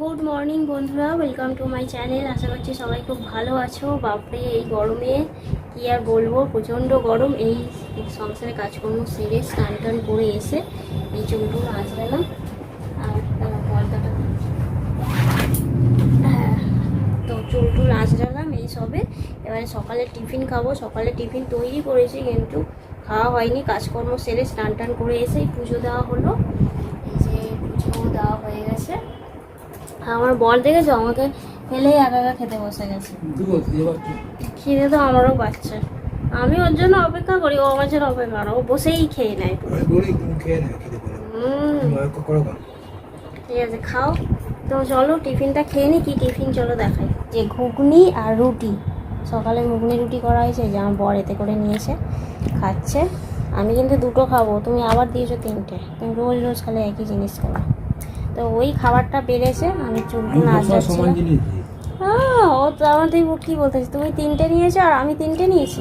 Good morning বন্ধুরা, welcome to my channel. আশা করছি সবাই খুব ভালো আছো। বাপরে, এই গরমে কি আর বলব? প্রচণ্ড গরম। এই সংসারে কাজকর্ম সেরে স্নান টান করে এসে এই চুলটুল আঁচড়ালাম আর পর্দাটা হ্যাঁ তো চুল টুল আঁচড়ালাম এই সবে। এবারে সকালে টিফিন খাব। সকালে টিফিন তৈরি করেছি কিন্তু খাওয়া হয়নি। কাজকর্ম সেরে স্নান টান করে এসেই পুজো দেওয়া হলো। এই যে পুজো দেওয়া হয়ে গেছে। আমার বর দেখেছ? আমাকে ফেলেই একা একা খেতে বসে গেছে। খিদে তো আমারও পাচ্ছে। আমি ওর জন্য অপেক্ষা করি ও আমার জন্য অপেক্ষা করে ও বসেই খেয়ে নেয়। ঠিক আছে খাও। তো চলো টিফিনটা খেয়ে নি কি টিফিন চলো দেখাই। যে ঘুগনি আর রুটি। সকালে ঘুগনি রুটি করা হয়েছে যে আমার বর এতে করে নিয়েছে খাচ্ছে। আমি কিন্তু দুটো খাব তুমি আবার দিয়েছ তিনটে। তুমি রোজ রোজ খালে একই জিনিস খাবে। তো ওই খাবারটা বেড়েছে আমি চুলটু নাচ হ্যাঁ ও তো আমার তুই কী বলতেছি তুমি তিনটে নিয়েছো আর আমি তিনটে নিয়েছি।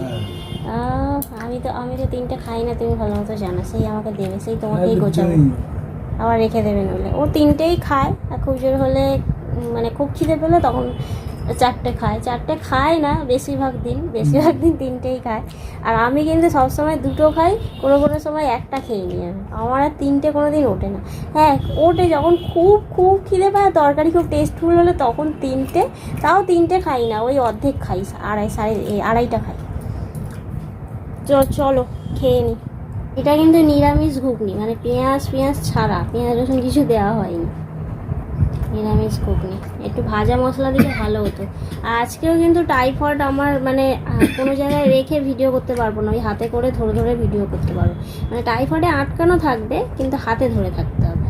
আমি তো আমি তো তিনটে খাই না তুমি ভালো মতো জানো সেই আমাকে দেবে সেই তোমাকেই গোছাবে। আবার রেখে দেবে নইলে। ও তিনটেই খায় আর খুব জোর হলে মানে খুব খিদে পেলে তখন চারটে খায়। চারটে খায় না, বেশিরভাগ দিন বেশিরভাগ দিন তিনটেই খায়। আর আমি কিন্তু সবসময় দুটো খাই, কোনো কোনো সময় একটা খেয়ে নিই আমি। আমার আর তিনটে কোনো দিন ওঠে না। হ্যাঁ ওঠে যখন খুব খুব খিদে পায় তরকারি খুব টেস্টফুল হলে তখন তিনটে, তাও তিনটে খাই না, ওই অর্ধেক খাই, আড়াই, সাড়ে আড়াইটা খাই। চলো, খেয়ে নিই এটা কিন্তু নিরামিষ ঘুগনি মানে পেঁয়াজ পেঁয়াজ ছাড়া, পেঁয়াজ রসুন কিছু দেওয়া হয়নি। নিরামিষ ঘুগনি। একটু ভাজা মশলা দিলে ভালো হতো। আর আজকেও কিন্তু টাইফয়েড আমার মানে কোনো জায়গায় রেখে ভিডিও করতে পারব না। ওই হাতে করে ধরে ধরে ভিডিও করতে পারব। মানে টাইফয়েডে আটকানো থাকবে, কিন্তু হাতে ধরে থাকতে হবে।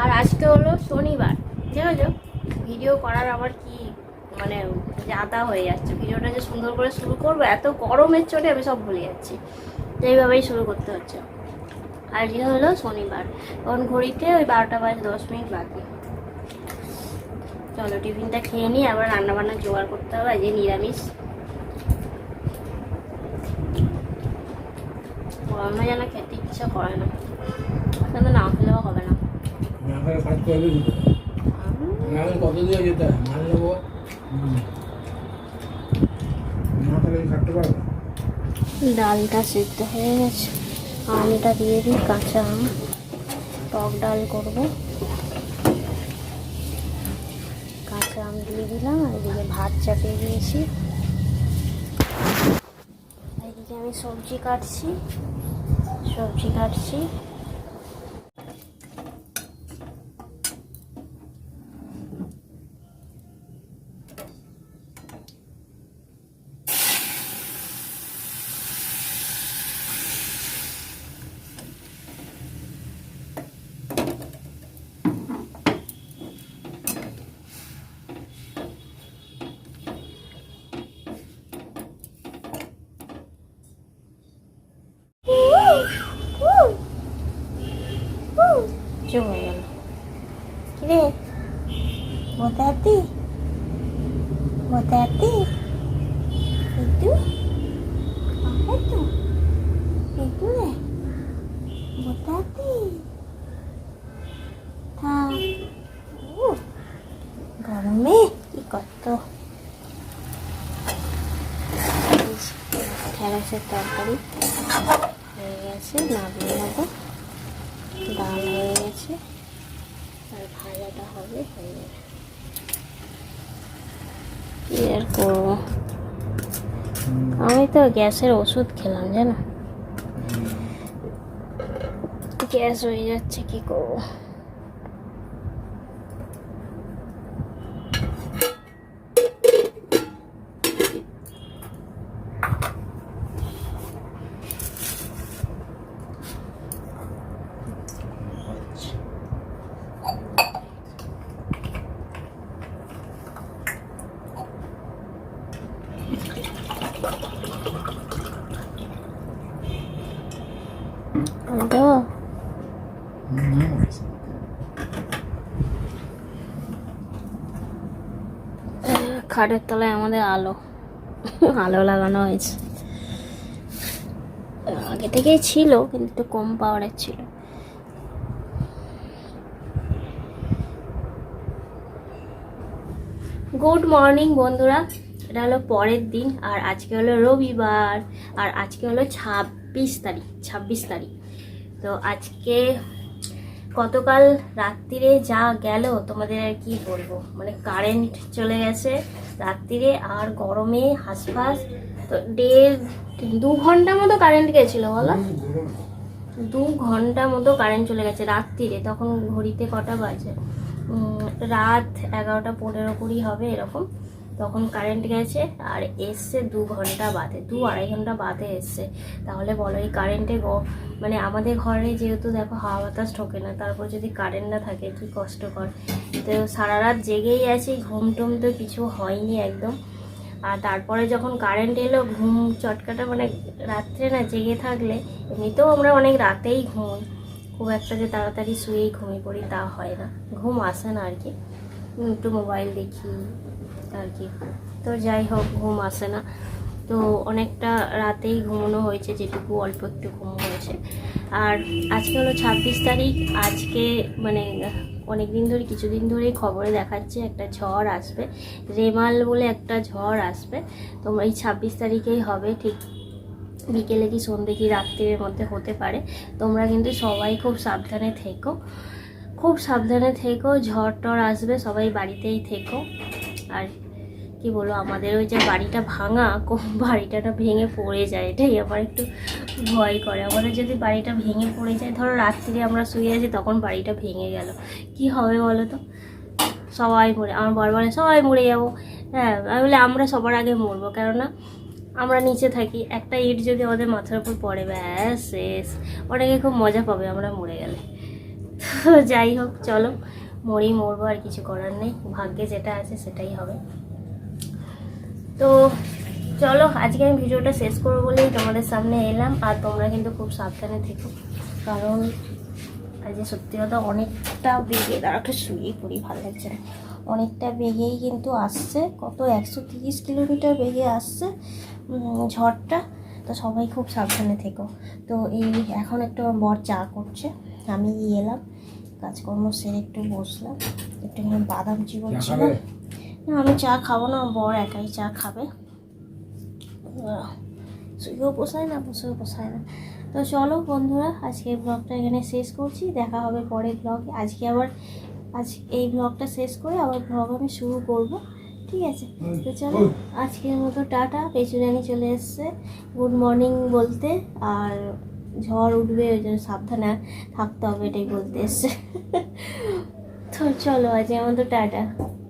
আর আজকে হলো শনিবার। বুঝেছ ভিডিও করার আবার কি মানে জাতা হয়ে যাচ্ছে। ভিডিওটা যে সুন্দর করে শুরু করব, এত গরমের চোটে আমি সব ভুলে যাচ্ছি। তো এইভাবেই শুরু করতে হচ্ছে। আজকে হলো শনিবার। তখন ঘড়িতে ওই বারোটা বাজে দশ মিনিট বাকি। চলো টিফিনটা খেয়ে নিই আবার রান্না বান্না জোগাড় করতে হবে আজকে নিরামিষ। গরমে যেন খেতে ইচ্ছা করে না। কিন্তু না খেলেও হবে না। কত দিয়ে যেতে মাল নেব? না তাহলে কাটতে পারব? ডালটা সিদ্ধ হয়ে গেছে। আমটা দিয়ে দিই, কাঁচা আম। টক ডাল করব। কাঁচা আম দিয়ে দিলাম, আর এদিকে ভাত চাপিয়ে দিয়েছি। এদিকে আমি সবজি কাটছি সবজি কাটছি চুপ হয়ে গেল কিরে বোতাতি বোতাতি একটু একটু একটু রে বোতাতি থাম গরমে কি কত ঢেঁড়সের তরকারি হয়ে গেছে নামিয়ে নেব ডাল হয়ে গেছে করব? আমি তো গ্যাসের ওষুধ খেলাম জানো? গ্যাস হয়ে যাচ্ছে কি করব? খাটের তলায় আমাদের আলো। আলো লাগানো হয়েছে। আগে থেকেই ছিল, কিন্তু একটু কম পাওয়ারের ছিল। গুড মর্নিং বন্ধুরা। এটা হলো পরের দিন, আর আজকে হলো রবিবার। আর আজকে হলো ছাব্বিশ তারিখ ছাব্বিশ তারিখ। তো আজকে গতকাল রাত্রিরে যা গেল, তোমাদের আর কি বলব? মানে কারেন্ট চলে গেছে রাত্রিরে আর গরমে হাঁসফাঁস। তো দেড় দু ঘণ্টা মতো কারেন্ট গেছিল, বলো? দু ঘণ্টা মতো কারেন্ট চলে গেছে রাত্রিরে তখন ঘড়িতে কটা বাজে? রাত এগারোটা পনেরো কুড়ি হবে এরকম। তখন কারেন্ট গেছে আর এসছে দু ঘণ্টা বাদে, দু আড়াই ঘণ্টা বাদে এসছে। তাহলে বলো, এই কারেন্টে মানে আমাদের ঘরে যেহেতু দেখো হাওয়া বাতাস ঢোকে না, তারপর যদি কারেন্ট না থাকে কি কষ্টকর? তো সারা রাত জেগেই আছি, ঘুম টুম তো কিছু হয়নি একদম। আর তারপরে যখন কারেন্ট এলো, ঘুম চটকাটা মানে রাত্রে না জেগে থাকলে, এমনিতেও আমরা অনেক রাতেই ঘুমোই। খুব একটা যে তাড়াতাড়ি শুয়েই ঘুমিয়ে পড়ি তা হয় না, ঘুম আসে না আর কি। একটু মোবাইল দেখি। আর কি। তো যাই হোক, ঘুম আসে না। তো অনেকটা রাতেই ঘুমানো হয়েছে, যেটুকু অল্প একটু ঘুম হয়েছে। আর আজকে হলো ছাব্বিশ তারিখ। আজকে মানে অনেক দিন ধরে, কিছুদিন ধরেই খবরে দেখাচ্ছে একটা ঝড় আসবে। রেমাল বলে একটা ঝড় আসবে। তো এই ছাব্বিশ তারিখেই হবে, ঠিক বিকেলে কি সন্ধে কি রাত্রির মধ্যে হতে পারে। তোমরা কিন্তু সবাই খুব সাবধানে থেকো। খুব সাবধানে থেকো, ঝড় টর আসবে, সবাই বাড়িতেই থেকো। আর কি বলব, আমাদের ওই যে বাড়িটা ভাঙা বাড়িটা না ভেঙে পড়ে যায়, এটাই আমার একটু ভয় করে। আমাদের যদি বাড়িটা ভেঙে পড়ে যায়, ধরো রাত্রিরে আমরা শুয়ে আছি, তখন বাড়িটা ভেঙে গেল। কি হবে বলো তো? সবাই মরে, আমার বর বলে, সবাই মরে যাব। হ্যাঁ আমি বলে, আমরা সবার আগে মরবো। কেননা, আমরা নিচে থাকি, একটা ইট যদি আমাদের মাথার উপর পড়ে, ব্যাস, শেষ। অনেকে খুব মজা পাবে, আমরা মরে গেলে। তো যাই হোক, চলো। মরেই মরবো আর কিছু করার নেই। ভাগ্যে যেটা আছে সেটাই হবে। তো চলো, আজকে আমি ভিডিওটা শেষ করব বলেই তোমাদের সামনে এলাম। আর তোমরা কিন্তু খুব সাবধানে থেকো। কারণ আজকে সত্যি কথা, অনেকটা বেগে দাঁড়াটা শুয়েই পড়ি, ভালো লাগছে না। অনেকটা বেগেই কিন্তু আসছে। কত? একশো তিরিশ কিলোমিটার বেগে আসছে ঝড়টা। তো সবাই খুব সাবধানে থেকো। তো এই এখন একটু বর চা করছে। আমি এলাম। কাজকর্ম সেরে একটু বসলাম। একটু বাদাম চিবন চা ছিল। না আমি চা খাব না বর একাই চা খাবে। শুয়েও পোষায় না বসেও পোষায় না। তো চলো বন্ধুরা আজকে ব্লগটা এখানে শেষ করছি। দেখা হবে পরের ব্লগে আজকে আবার আজ এই ব্লগটা শেষ করে আবার ব্লগ আমি শুরু করব। ঠিক আছে? তো চলো আজকের মতো টাটা। পেছুরানি চলে এসছে। গুড মর্নিং বলতে। আর ঝড় উঠবে, ওই জন্য সাবধানে থাকতে হবে, এটাই বলতে এসছে। তো চলো, আজ আমাদের টাটা।